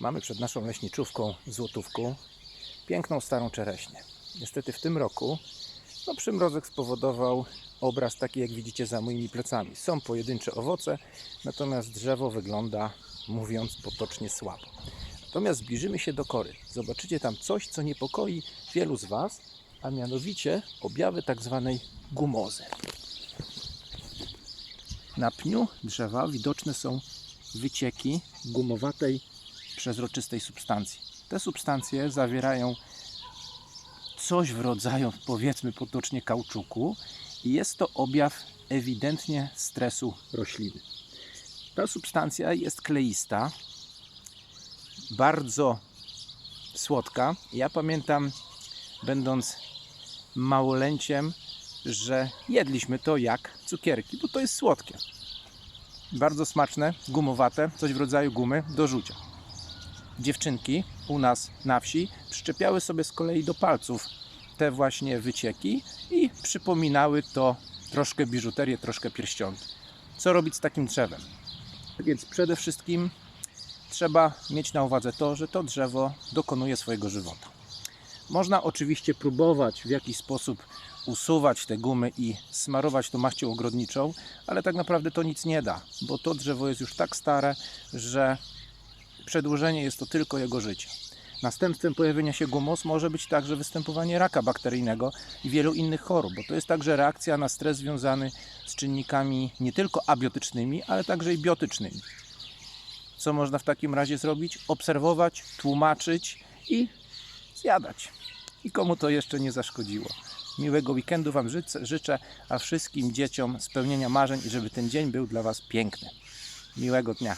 Mamy przed naszą leśniczówką złotówką piękną starą czereśnię. Niestety w tym roku no, przymrozek spowodował obraz taki, jak widzicie za moimi plecami. Są pojedyncze owoce, natomiast drzewo wygląda, mówiąc potocznie, słabo. Natomiast zbliżymy się do kory. Zobaczycie tam coś, co niepokoi wielu z Was, a mianowicie objawy tak zwanej gumozy. Na pniu drzewa widoczne są wycieki gumowatej, przezroczystej substancji. Te substancje zawierają coś w rodzaju, powiedzmy potocznie, kauczuku i jest to objaw ewidentnie stresu rośliny. Ta substancja jest kleista, bardzo słodka. Ja pamiętam, będąc małolęciem, że jedliśmy to jak cukierki, bo to jest słodkie. Bardzo smaczne, gumowate, coś w rodzaju gumy do rzucia. Dziewczynki u nas na wsi przyczepiały sobie z kolei do palców te właśnie wycieki i przypominały to troszkę biżuterię, troszkę pierścionki. Co robić z takim drzewem? Więc przede wszystkim trzeba mieć na uwadze to, że to drzewo dokonuje swojego żywota. Można oczywiście próbować w jakiś sposób usuwać te gumy i smarować to maścią ogrodniczą, ale tak naprawdę to nic nie da, bo to drzewo jest już tak stare, że przedłużenie jest to tylko jego życie. Następstwem pojawienia się gumos może być także występowanie raka bakteryjnego i wielu innych chorób, bo to jest także reakcja na stres związany z czynnikami nie tylko abiotycznymi, ale także i biotycznymi. Co można w takim razie zrobić? Obserwować, tłumaczyć i zjadać. I komu to jeszcze nie zaszkodziło. Miłego weekendu Wam życzę, a wszystkim dzieciom spełnienia marzeń i żeby ten dzień był dla Was piękny. Miłego dnia.